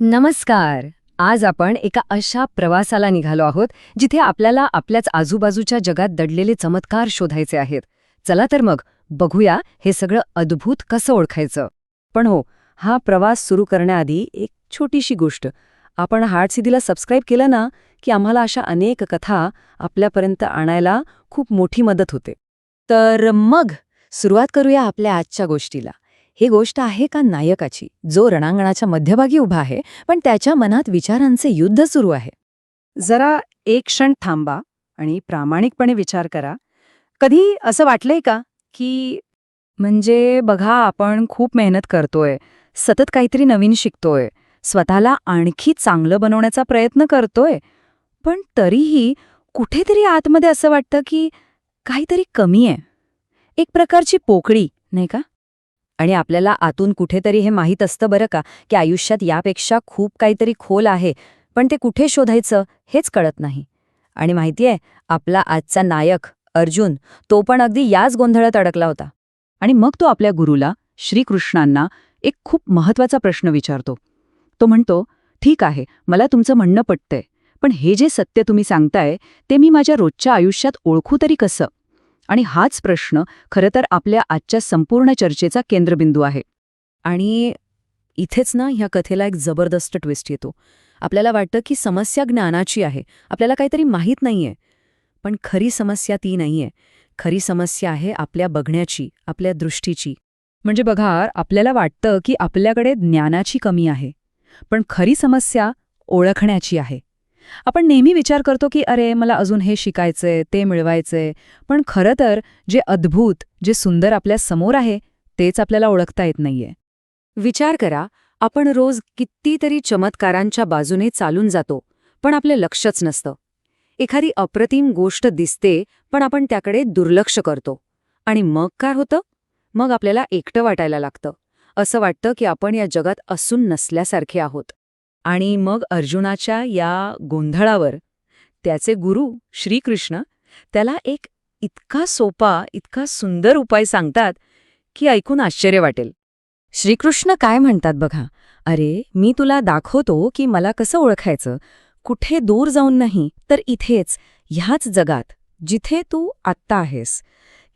नमस्कार. आज आपण एका अशा प्रवासाला निघालो आहोत जिथे आपल्याला आपल्याच आजूबाजूच्या जगात दडलेले चमत्कार शोधायचे आहेत. चला तर मग बघूया हे सगळं अद्भुत कसं ओळखायचं. पण हो हा प्रवास सुरू करण्याआधी एक छोटीशी गोष्ट. आपण हार्टसिधीला सबस्क्राईब केलं ना की आम्हाला अशा अनेक कथा आपल्यापर्यंत आणायला खूप मोठी मदत होते. तर मग सुरुवात करूया आपल्या आजच्या गोष्टीला. ही गोष्ट आहे का नायकाची जो रणांगणाच्या मध्यभागी उभा आहे पण त्याच्या मनात विचारांचे युद्ध सुरू आहे. जरा एक क्षण थांबा आणि प्रामाणिकपणे विचार करा. कधी असं वाटलंय का की म्हणजे बघा आपण खूप मेहनत करतोय सतत काहीतरी नवीन शिकतोय स्वतःला आणखी चांगलं बनवण्याचा प्रयत्न करतोय पण तरीही कुठेतरी आतमध्ये असं वाटतं की काहीतरी कमी आहे. एक प्रकारची पोकळी नाही का? आणि आपल्याला आतून कुठेतरी हे माहीत असतं बरं का की आयुष्यात यापेक्षा खूप काहीतरी खोल आहे पण ते कुठे शोधायचं हेच कळत नाही. आणि माहितीये आपला आजचा नायक अर्जुन तो पण अगदी याच गोंधळात अडकला होता. आणि मग तो आपल्या गुरुला श्रीकृष्णांना एक खूप महत्त्वाचा प्रश्न विचारतो. तो म्हणतो ठीक आहे मला तुमचं म्हणणं पटतंय पण हे जे सत्य तुम्ही सांगताय ते मी माझ्या रोजच्या आयुष्यात ओळखू तरी कसं? आणि हाच प्रश्न खरं तर आपल्या आजच्या संपूर्ण चर्चेचा केंद्रबिंदू आहे. आणि इथेच ना ह्या कथेला एक जबरदस्त ट्विस्ट येतो. आपल्याला वाटतं की समस्या ज्ञानाची आहे. आपल्याला काहीतरी माहीत नाहीये. पण खरी समस्या ती नाहीये. खरी समस्या आहे आपल्या बघण्याची आपल्या दृष्टीची. म्हणजे बघा आपल्याला वाटतं की आपल्याकडे ज्ञानाची कमी आहे. पण खरी समस्या ओळखण्याची आहे. आपण नेहमी विचार करतो की अरे मला अजून हे शिकायचंय ते मिळवायचंय. पण खरं तर जे अद्भुत जे सुंदर आपल्यासमोर आहे तेच आपल्याला ओळखता येत नाहीये. विचार करा आपण रोज कितीतरी चमत्कारांच्या बाजूने चालून जातो पण आपलं लक्षच नसतं. एखादी अप्रतिम गोष्ट दिसते पण आपण त्याकडे दुर्लक्ष करतो. आणि मग काय होतं? मग आपल्याला एकटं वाटायला लागतं. असं वाटतं की आपण या जगात असून नसल्यासारखे आहोत. आणि मग अर्जुनाच्या या गोंधळावर त्याचे गुरु श्रीकृष्ण त्याला एक इतका सोपा इतका सुंदर उपाय सांगतात की ऐकून आश्चर्य वाटेल. श्रीकृष्ण काय म्हणतात बघा? अरे मी तुला दाखवतो की मला कसं ओळखायचं? कुठे दूर जाऊन नाही तर इथेच ह्याच जगात जिथे तू आत्ता आहेस.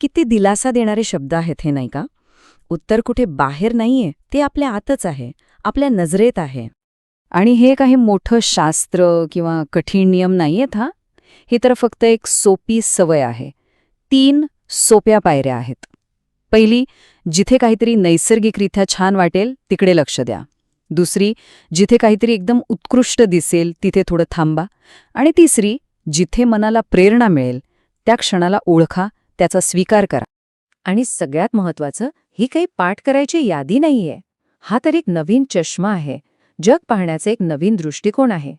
किती दिलासा देणारे शब्द आहेत हे नाही का? उत्तर कुठे बाहेर नाहीये ते आपल्या आतच आहे आपल्या नजरेत आहे. आणि हे काही मोठं शास्त्र किंवा कठीण नियम नाहीयेत हा. हे तर फक्त एक सोपी सवय आहे. तीन सोप्या पायऱ्या आहेत. पहिली जिथे काहीतरी नैसर्गिकरित्या छान वाटेल तिकडे लक्ष द्या. दुसरी जिथे काहीतरी एकदम उत्कृष्ट दिसेल तिथे थोडं थांबा. आणि तिसरी जिथे मनाला प्रेरणा मिळेल त्या क्षणाला ओळखा त्याचा स्वीकार करा. आणि सगळ्यात महत्वाचं ही काही पाठ करायची यादी नाहीये. हा तर एक नवीन चष्मा आहे. जग पाहण्याचे एक नवीन दृष्टिकोन आहे.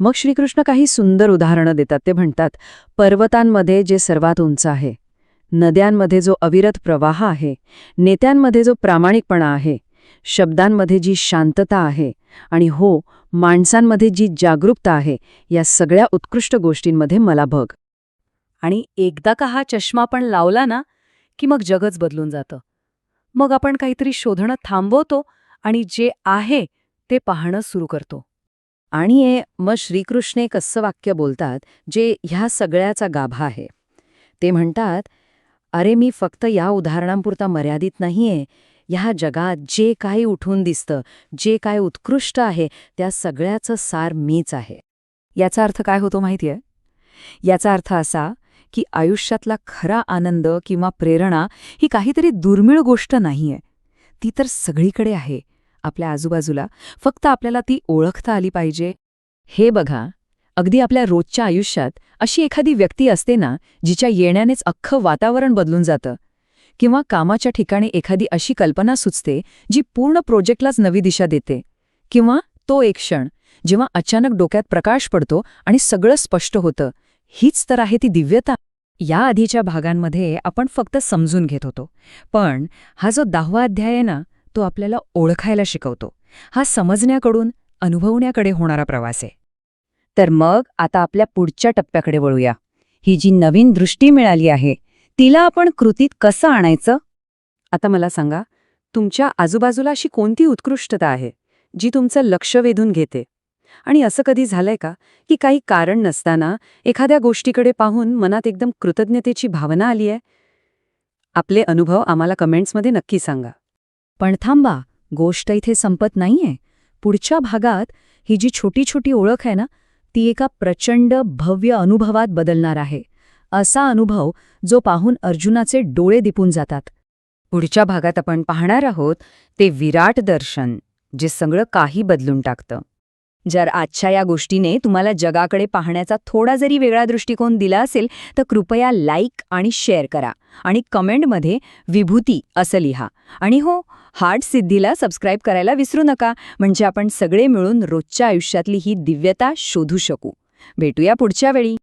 मग श्रीकृष्ण काही सुंदर उदाहरणं देतात. ते म्हणतात पर्वतांमध्ये जे सर्वात उंच आहे नद्यांमध्ये जो अविरत प्रवाह आहे नेत्यांमध्ये जो प्रामाणिकपणा आहे शब्दांमध्ये जी शांतता आहे आणि हो माणसांमध्ये जी जागरूकता आहे या सगळ्या उत्कृष्ट गोष्टींमध्ये मला बघ. आणि एकदा का हा चष्मा पण लावला ना की मग जगच बदलून जातं. मग आपण काहीतरी शोधणं थांबवतो आणि जे आहे ते पाहणं सुरू करतो. आणि हे मग श्रीकृष्ण एक असं वाक्य बोलतात जे ह्या सगळ्याचा गाभा आहे. ते म्हणतात अरे मी फक्त या उदाहरणांपुरता मर्यादित नाहीये. ह्या जगात जे काही उठून दिसतं जे काय उत्कृष्ट आहे त्या सगळ्याचं सार मीच आहे. याचा अर्थ काय होतो माहितीये? याचा अर्थ असा की आयुष्यातला खरा आनंद किंवा प्रेरणा ही काहीतरी दुर्मिळ गोष्ट नाहीये. ती तर सगळीकडे आहे. आपल्या आजूबाजूला फक्त आपल्याला ती ओळखता आली पाहिजे. हे बघा अगदी आपल्या रोजच्या आयुष्यात अशी एखादी व्यक्ती असते ना जिच्या येण्यानेच अख्खं वातावरण बदलून जातं. किंवा कामाच्या ठिकाणी एखादी अशी कल्पना सुचते जी पूर्ण प्रोजेक्टलाच नवी दिशा देते. किंवा तो एक क्षण जेव्हा अचानक डोक्यात प्रकाश पडतो आणि सगळं स्पष्ट होतं. हीच तर आहे ती दिव्यता. या आधीच्या भागांमध्ये आपण फक्त समजून घेत होतो. पण हा जो दहावा अध्याय आहे ना तो आपल्याला ओळखायला शिकवतो. हा समजण्याकडून अनुभवण्याकडे होणारा प्रवास आहे. तर मग आता आपल्या पुढच्या टप्प्याकडे वळूया. ही जी नवीन दृष्टी मिळाली आहे तिला आपण कृतीत कसं आणायचं? आता मला सांगा तुमच्या आजूबाजूला अशी कोणती उत्कृष्टता आहे जी तुमचं लक्ष वेधून घेते? आणि असं कधी झालंय का की काही कारण नसताना एखाद्या गोष्टीकडे पाहून मनात एकदम कृतज्ञतेची भावना आली आहे आपले अनुभव आम्हाला कमेंट्समध्ये नक्की सांगा. पण थांबा गोष्ट इथे संपत नाहीये. पुढच्या भागात ही जी छोटी छोटी ओळख आहे ना ती एका प्रचंड भव्य अनुभवात बदलणार आहे. असा अनुभव जो पाहून अर्जुनाचे डोळे दिपून जातात. पुढच्या भागात आपण पाहणार आहोत ते विराट दर्शन जे सगळं काही बदलून टाकतं. जर आजच्या या गोष्टीने तुम्हाला जगाकडे पाहण्याचा थोडा जरी वेगळा दृष्टिकोन दिला असेल तर कृपया लाईक आणि शेअर करा आणि कमेंटमध्ये विभूती असं लिहा. आणि हो हार्ट सिद्धीला सबस्क्राईब करायला विसरू नका म्हणजे आपण सगळे मिळून रोजच्या आयुष्यातली ही दिव्यता शोधू शकू. भेटूया पुढच्या वेळी.